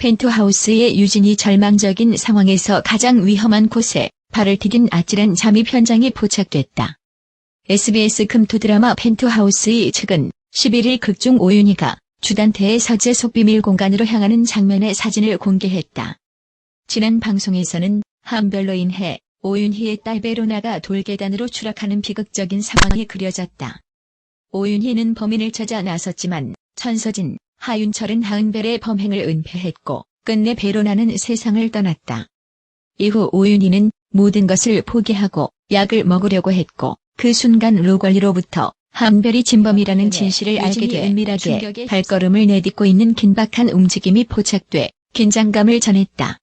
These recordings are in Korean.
펜트하우스의 유진이 절망적인 상황에서 가장 위험한 곳에 발을 디딘 아찔한 잠입 현장이 포착됐다. SBS 금토 드라마 펜트하우스의 측은 11일 극중 오윤희가 주단태의 서재 속비밀 공간으로 향하는 장면의 사진을 공개했다. 지난 방송에서는 함별로 인해 오윤희의 딸 베로나가 돌계단으로 추락하는 비극적인 상황이 그려졌다. 오윤희는 범인을 찾아 나섰지만 천서진, 하윤철은 하은별의 범행을 은폐했고 끝내 베로나는 세상을 떠났다. 이후 오윤희는 모든 것을 포기하고 약을 먹으려고 했고 그 순간 로관리로부터 한별이 진범이라는 진실을 알게 돼 은밀하게 발걸음을 내딛고 있는 긴박한 움직임이 포착돼 긴장감을 전했다.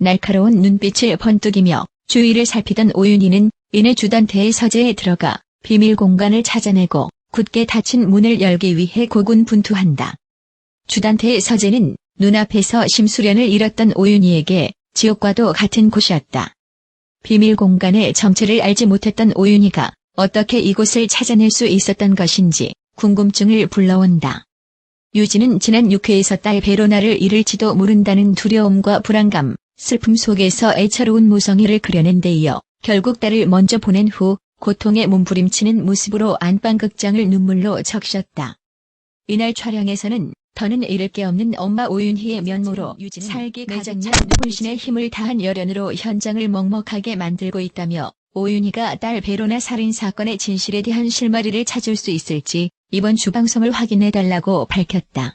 날카로운 눈빛을 번뜩이며 주위를 살피던 오윤희는 이내 주단태의 서재에 들어가 비밀 공간을 찾아내고 굳게 닫힌 문을 열기 위해 고군분투한다. 주단태의 서재는 눈앞에서 심수련을 잃었던 오윤희에게 지옥과도 같은 곳이었다. 비밀 공간의 정체를 알지 못했던 오윤희가 어떻게 이곳을 찾아낼 수 있었던 것인지 궁금증을 불러온다. 유진은 지난 6회에서 딸 베로나를 잃을지도 모른다는 두려움과 불안감, 슬픔 속에서 애처로운 무성이를 그려낸 데 이어 결국 딸을 먼저 보낸 후 고통에 몸부림치는 모습으로 안방극장을 눈물로 적셨다. 이날 촬영에서는 더는 잃을 게 없는 엄마 오윤희의 면모로 살기 가장 찬 혼신의 힘을 다한 열연으로 현장을 먹먹하게 만들고 있다며 오윤희가 딸 베로나 살인 사건의 진실에 대한 실마리를 찾을 수 있을지 이번 주방송을 확인해달라고 밝혔다.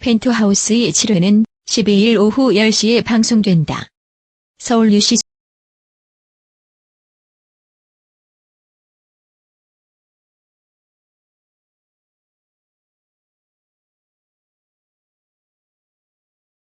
펜트하우스의 7회는 12일 오후 10시에 방송된다. 서울 유시